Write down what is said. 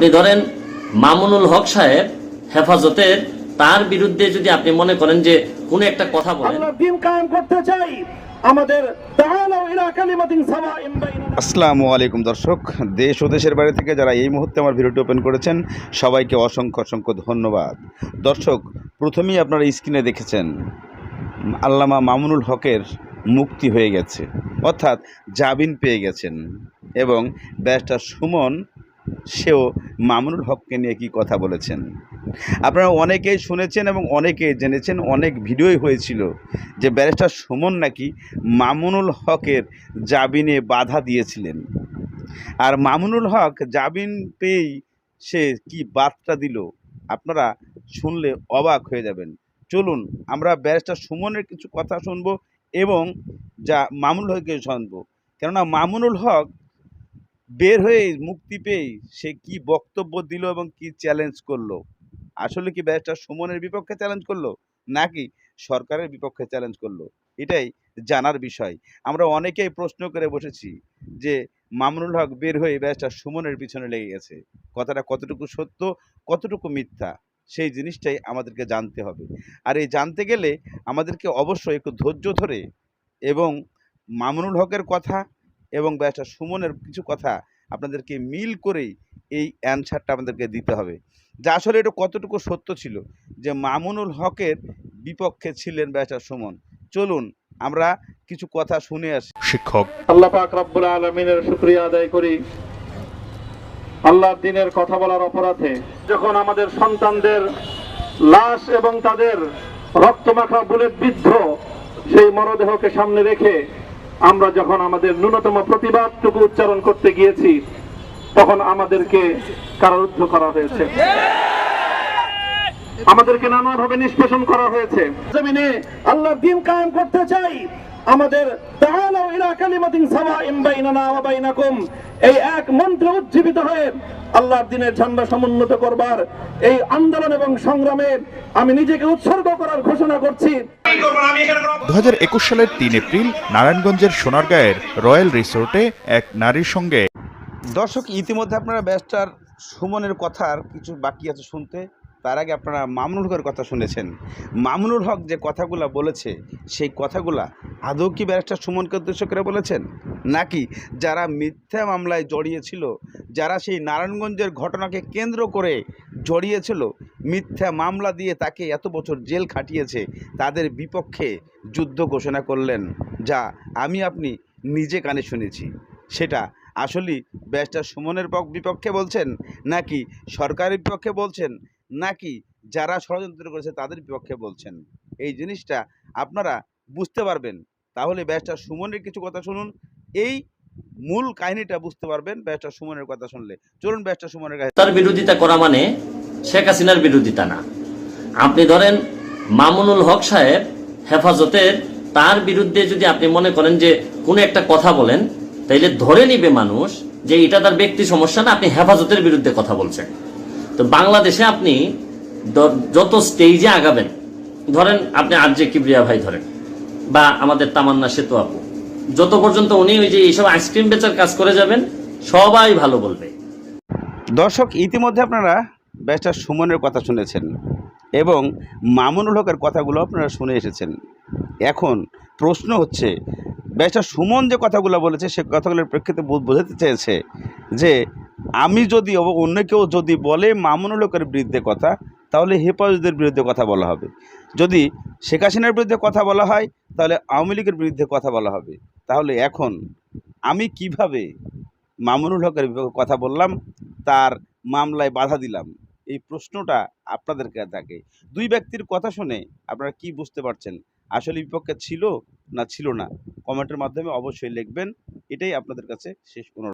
আপনি ধরেন মামুনুল হক সাহেব হেফাজতের তার বিরুদ্ধে যদি আপনি মনে করেন যে কোনো একটা কথা বলেন। কায়েম করতে চাই। আমাদের আসসালামু আলাইকুম দর্শক দেশ ও দেশের বাইরে থেকে যারা এই মুহূর্তে আমার ভিডিওটি ওপেন করেছেন সবাইকে অসংখ্য অসংখ্য ধন্যবাদ। দর্শক প্রথমেই আপনারা স্ক্রিনে দেখেছেন আল্লামা মামুনুল হকের মুক্তি হয়ে গেছে অর্থাৎ জামিন পেয়ে গেছেন এবং ব্যারিস্টার সুমন সেও মামুনুল হককে নিয়ে কি কথা বলেছেন? আপনারা অনেকেই শুনেছেন এবং অনেকেই জেনেছেন, অনেক ভিডিওই হয়েছিল যে ব্যারিস্টার সুমন নাকি মামুনুল হকের জামিনে বাধা দিয়েছিলেন। আর মামুনুল হক জামিন পেয়েই সে কি বার্তা দিল, আপনারা শুনলে অবাক হয়ে যাবেন। চলুন, আমরা ব্যারিস্টার সুমনের কিছু কথা শুনব এবং যা মামুনুল হককে শুনব কেননা মামুনুল হক বের হয়ে মুক্তি পেয়ে সে কি বক্তব্য দিল এবং কি চ্যালেঞ্জ করল? আসলে কি ব্যারিস্টার সুমনের বিপক্ষে চ্যালেঞ্জ করল? নাকি সরকারের বিপক্ষে চ্যালেঞ্জ করল? এটাই জানার বিষয়। আমরা অনেকেই প্রশ্ন করে বসেছি যে মামুনুল হক বের হয়ে ব্যারিস্টার সুমনের পিছনে লেগে গেছে। কথাটা কতটুকু সত্য, কতটুকু মিথ্যা, সেই জিনিসটাই আমাদেরকে জানতে হবে। আর এই জানতে গেলে আমাদেরকে অবশ্যই একটু ধৈর্য ধরে এবং মামুনুল হকের কথা এবং ব্যারিস্টার সুমনের কিছু কথা আপনাদেরকে মিল করেই এই অ্যানসারটা আমাদেরকে দিতে হবে। যা আসলে এটা কতটুকু সত্য ছিল যে মামুনুল হকের বিপক্ষে ছিলেন ব্যারিস্টার সুমন। চলুন আমরা কিছু কথা শুনে আসি। শিক্ষক। আল্লাহ পাক রব্বুল আলমিনের শুক্রিয়া আদায় করি। আল্লাহর দিনের কথা বলার অপরাধে যখন আমাদের সন্তানদের লাশ এবং তাদের রক্তমাখা বুলেট বিদ্ধ সেই মরদেহকে সামনে রেখে আমরা যখন আমাদের ন্যূনতম প্রতিবাদটুকু উচ্চারণ করতে গিয়েছি, তখন আমাদেরকে কারারুদ্ধ করা হয়েছে। আমাদেরকে নানাভাবে নিষ্পেষণ করা হয়েছে। জমিনে আল্লাহ দিন কায়েম করতে চাই। আমাদের তাআলাউ ইলা কালিমাতিন সাওয়াইন বাইনানা ওয়া বাইনাকুম। এই এক মন্ত্রে উজ্জীবিত হয়ে আল্লাহর দিনের ঝান্ডা সমুন্নত করবার এই আন্দোলন এবং সংগ্রামে আমি নিজেকে উৎসর্গ করার ঘোষণা করছি। দু হাজার একুশ সালের তিন এপ্রিল নারায়ণগঞ্জের সোনারগাঁয়ের রয়্যাল রিসোর্টে এক নারীর সঙ্গে দর্শক ইতিমধ্যে আপনারা ব্যারিস্টার সুমনের কথার কিছু বাকি আছে শুনতে। তার আগে আপনারা মামুনুল হকের কথা শুনেছেন। মামুনুল হক যে কথাগুলো বলেছে, সেই কথাগুলা আদৌ কি ব্যারিস্টার সুমনকে উদ্দেশ্য করে বলেছেন? নাকি যারা মিথ্যা মামলায় জড়িয়েছিল, যারা সেই নারায়ণগঞ্জের ঘটনাকে কেন্দ্র করে জড়িয়েছিল, মিথ্যা মামলা দিয়ে তাকে এত বছর জেল খাটিয়েছে, তাদের বিপক্ষে যুদ্ধ ঘোষণা করলেন, যা আমি আপনি নিজে কানে শুনেছি। সেটা আসলেই ব্যারিস্টার সুমনের পক- বিপক্ষে বলছেন, নাকি সরকারের বিপক্ষে বলছেন? নাকি যারা ষড়যন্ত্র করেছে তাদের বিপক্ষে বলছেন? এই জিনিসটা আপনারা বুঝতে পারবেন। তাহলে ব্যারিস্টার সুমনের কিছু কথা শুনুন। এই মূল কাহিনীটা বুঝতে পারবেন ব্যারিস্টার সুমনের কথা শুনলে। চলুন ব্যারিস্টার সুমনের কাছে তার বিরোধিতা করা মানে শেখ হাসিনার বিরোধিতা না। আপনি ধরেন মামুনুল হক সাহেব হেফাজতের তার বিরুদ্ধে যদি আপনি মনে করেন যে কোনো একটা কথা বলেন, তাইলে ধরে নিবে মানুষ যে এটা তার ব্যক্তি সমস্যা না, আপনি হেফাজতের বিরুদ্ধে কথা বলছেন। তো বাংলাদেশে আপনি যত স্টেজে আগাবেন, ধরেন আপনি আরজে কিবরিয়া ভাই ধরেন, বা আমাদের তামান্না সেতু আপু, যত পর্যন্ত উনি ওই যে এইসব আইসক্রিম বেচার কাজ করে যাবেন, সবাই ভালো বলবে। দর্শক, ইতিমধ্যে আপনারা ব্যারিস্টার সুমনের কথা শুনেছেন এবং মামুনুল হকের কথাগুলো আপনারা শুনে এসেছেন। এখন প্রশ্ন হচ্ছে, ব্যারিস্টার সুমন যে কথাগুলো বলেছে, সে কথাগুলোর প্রেক্ষিতে বোঝাতে চেয়েছে যে আমি যদি অন্য কেউ যদি বলে মামুনুল হকের বিরুদ্ধে কথা, তাহলে হেফাজতের বিরুদ্ধে কথা বলা হবে। যদি শেখ হাসিনার বিরুদ্ধে কথা বলা হয়, তাহলে আওয়ামী লীগের বিরুদ্ধে কথা বলা হবে। তাহলে এখন আমি কীভাবে মামুনুল হকের বিপক্ষে কথা বললাম, তার মামলায় বাধা দিলাম, এই প্রশ্নটা আপনাদের কাছে থাকে। দুই ব্যক্তির কথা শুনে আপনারা কি বুঝতে পারছেন? আসলে বিপক্ষে ছিল না ছিল না। কমেন্টের মাধ্যমে অবশ্যই লিখবেন। এটাই আপনাদের কাছে শেষ অনুরোধ।